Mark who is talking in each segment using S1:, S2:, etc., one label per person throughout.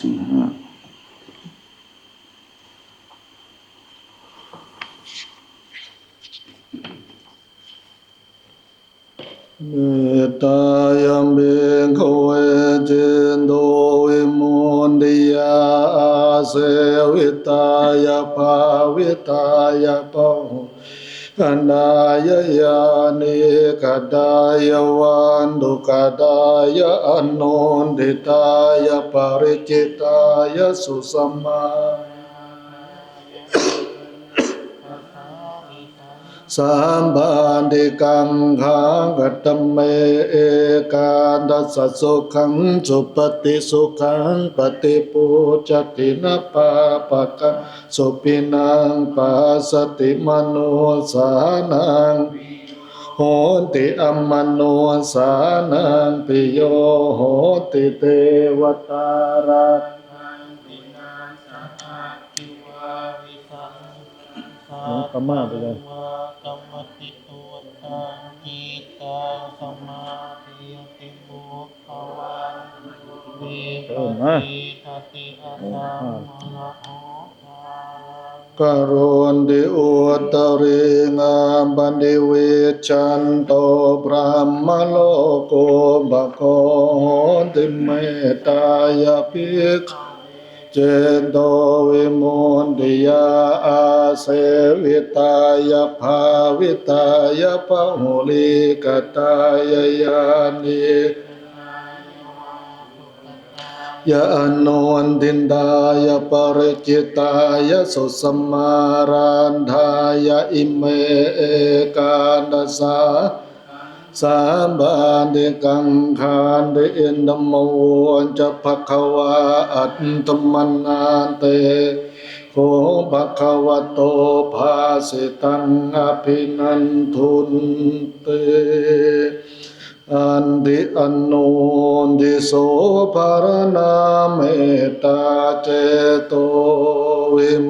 S1: สี่ห้าเมตายมเบงขเวจินโดวิมุนติยาอาเสวิตายาภาวิตายาปะขันดา ยยานิกดายวันดุกดายอนุนติตายปริจิตายสุสัมมา สัมบันติกังขังกัตเมเอกาดัสสุขังสุปฏิสุขังปฏิปูจตินะปาปะกะสุปินังปัสติมโนสานังโหติอัมมโนสานังปิโยโหติเทวตารั ต
S2: กรรมะไปเลย
S3: กรรมติตุวตังจิตตังสมาธิยติมุขวันวิปัสสิทติอัตตังมะโห
S1: กโรนดิอุตริงามบันดิวิชันโตพระมโลโกบะโคติเมตตายภิกข เจโตวิมุนติยาอาเสวิตายภาวิตายปะหุลิกตายยานิยะอนนตินดายปริจิตายสุสมารันทายอิเมเอกาดสา สามบานเดกังคานเดเอ็นดัมโมจะภควาอัตตมันนาเตโคภควโตภาสิตังอภินันทุนเตอันติอันโนนติโสภารนาเมตตาเจโตวิม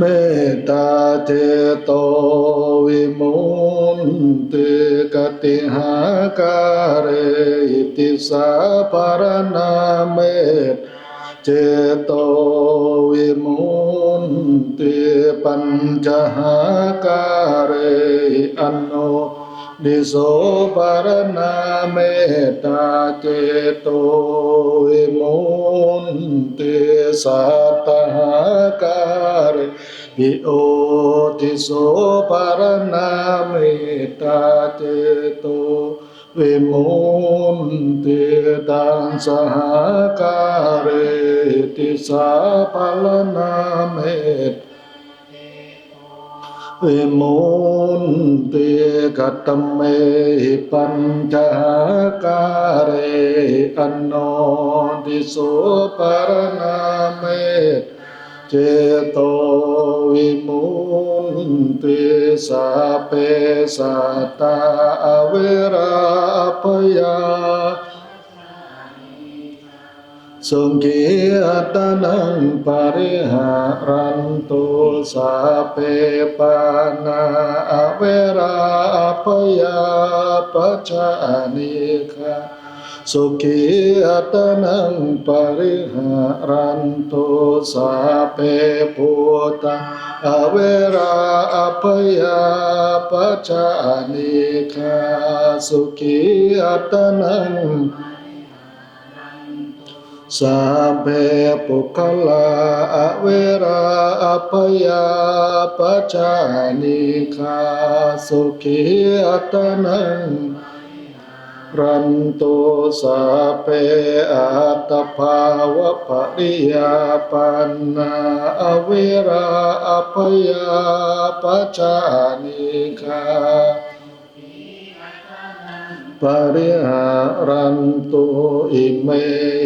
S1: เมตตาเจโตวิมุนติกติหาการิติสาปารณาเมตเจโตวิมุนติปัญจหาการิอนุ ดิโสภารนาเมตตาเจโตวิมุนติสัตตหาการะปิโอติโสปารณาเมตตาเจโตวิมุนติตังสหาการะติสาปารณาเมต วิมุนติกัตเมปัญจการเรอันโนติโสปารณาเมตเจโตวิมุนติสาเปสัตตาเวราปยา สุขีอัตนังปริหารันตุสาเปปานาเวราปยาปัจจานิคาสุขีอัตนังปริหารันตุสาเปปุตตาอเวราปยาปัจจานิคาสุขีอัตนัง สัพเพปุคลาเวราอภยาปัจจานิคาสุขีอัตนังรันตุสัพเพอัตภาวะปริยาปันนาเวราอภยาปัจจานิคา ปริหารันตุอิเม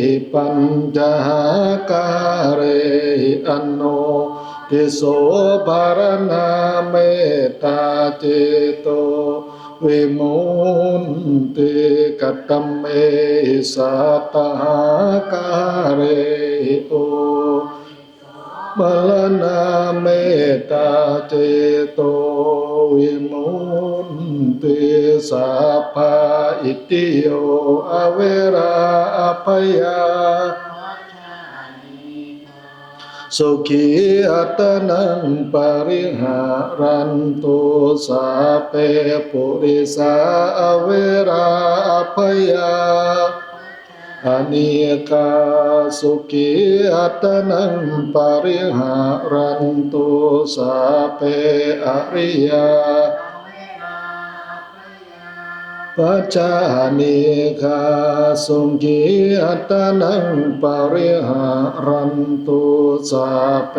S1: หิปัญจหาการเหิอันโนทิโสภารณาเมตตาเจโตวิมุนติกตัมเมสัตตหาการิโอมลนาเมตตาเจโตวิมุน ติสัพพะอิติโยอเวราอภยาสุขีอัตนังปริหารันตุสาเปปุริสาอเวราอภยาอเนกาสุขีอัตนังปริหารันตุสาเปอริยา ปัจจานิคาสุขีอัตนังปริหารันตุสาเป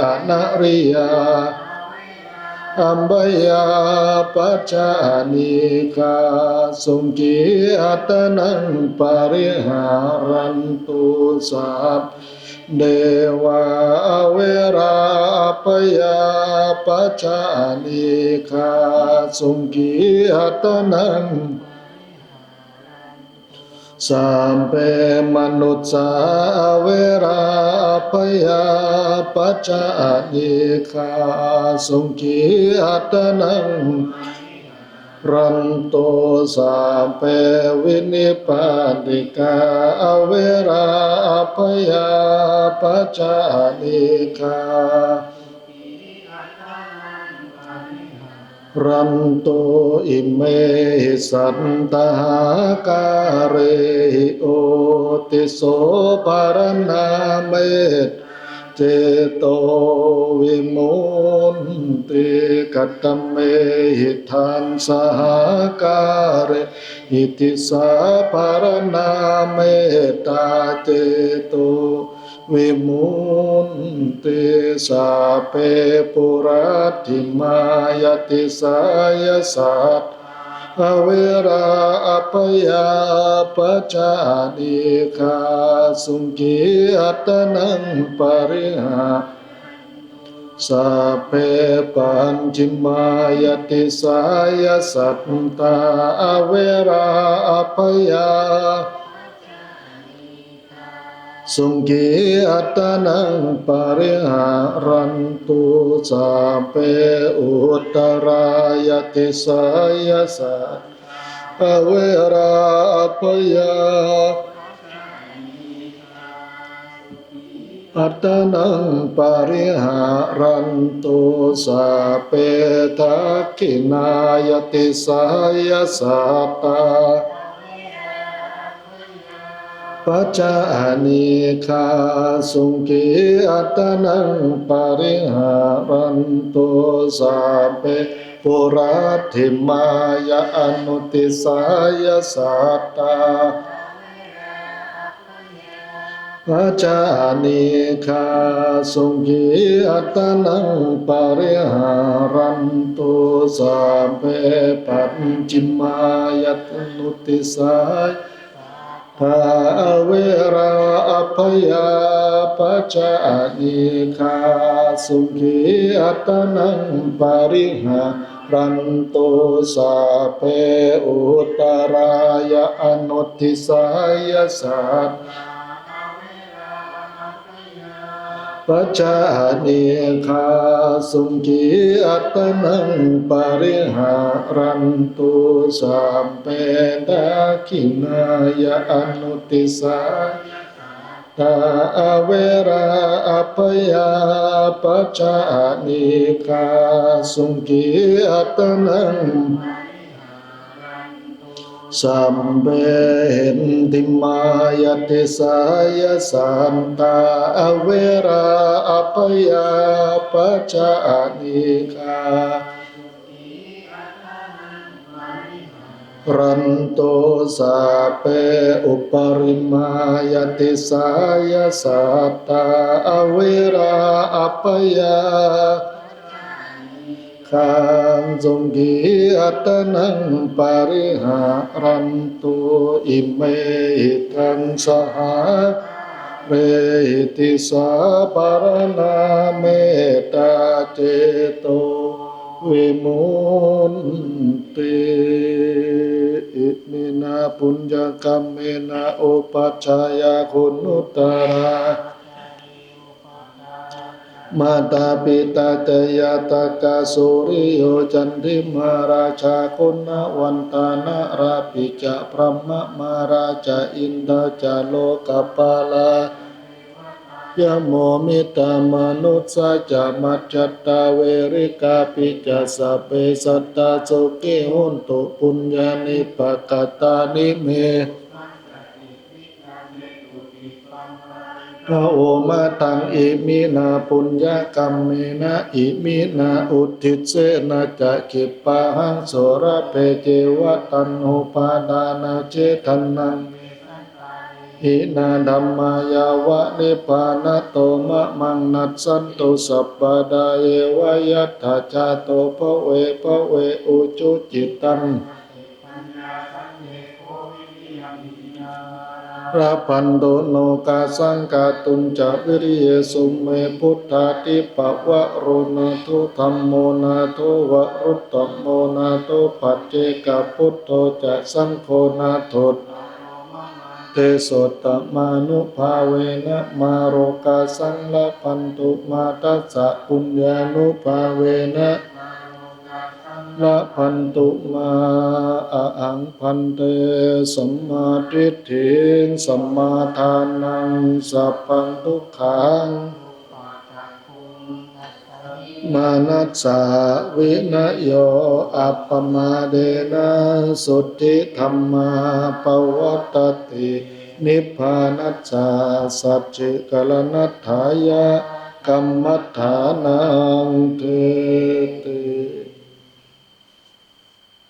S1: อนาริยาอัมบยาปัจจานิคาสุขีอัตนังปริหารันตุสาเเดวาเวราปยาปัจจานิคาสุขีอัตนังสัมเปมนุษสาเวราปยาปัจจานิคาสุขีอัตนัง รันโตสัมเปวินิปาติกาเวราปยาปัจจานิคารันโตอิเมสันตหาการิโอติโสภารณาเมต เจโตวิมุนติกัตเมหิทันสหการิอิติสาภารณาเมตตาเจโตวิมุนติสาเปปุรัติมายติสายสัต อเวราอปยาปจานิคาสุงกีอัตนังปริหาสัพเพปัญจิมายติสายสัตตาอเวราอภยา สุขีอัตนังปริหารันตุสัพเพอุตรายติสายสัตเวราอภยาอัตนังปริหารันตุสาเปทักขินายติสายสัตตา ปัจจานิคาสุขีอัตนังปริหารันตุสาเปปุรัติมายาอนุติสายสัตตาปัจจานิคาสุขีอัตนังปริหารันตุสัพเพปัญจิมายตนุติสาย ภาเวราอภยาปัจจานิคาสุขีอัตนังปริหารันตุสัพเพอุตรายอนุทิสายสัต ปัจจานิคาสุขีอัตนังปริหารันตุสัมเปตาคินายะอนุติสาตาเวราอภยาปัจจานิคาสุขีอัตนัง สัมเบหินติมายติสายสันตาอเวราอภยาปัจจานิคารันโตสาเปอุปริมายติสายสัตตาอเวราอภยา ขังสงขีอัตนังปาริหารันตุอิเมหิทังสหาเรติสาปารณาเมตาเจโตวิมุนติอิมินาปุญญกรรมเมนะโอปัชฌายาคุณุตตรา มาตาปิตาเตยาตากาสุริโยจันทิมาราชาคุณวันตานาราปิจะพระมะมาราชาอินทาจโลกปาลายะโมมิตามนุสสะจะมัจจตาเวริกาปิจะสเปสัตตาโสเกหุนตุปุญญานิปกตานิเม พระโอมาตังอิมินาปุญญกรรมเมนะอิมินาอุทิศเสนะจะขิปะหังโสระเพเจวะตันโหปาดานาเจตันนังหินาธัมมายาวะนิพพานโตมะมังนัสสันตุสัพพะดาเยวายัตถาจาโตภเวภเวอุจุจิตัง ระพันโดโนกาสังกาตุนจะวิริยสุมเมพุทธาติปะวะโรนาทุธรรมโมนาทุวะรุตตโมนาทุปัจเจกพุทโธจะสังโฆนาทุตเตโสตมานุภาเวนะมาโรกาสังละพันตุมาตัสสะปุญญานุภาเวนะ ละพันตุมาอะหังพันเตสัมมาทิฏฐิสัมมาทานังสัพพังทุกขังมานัสสาวินโยอัปปมาเดนะสุทธิธรรมาปวัตติ นิพพานัสสาสัจจิกลนัตถายะกัมมัฏฐานังเทติ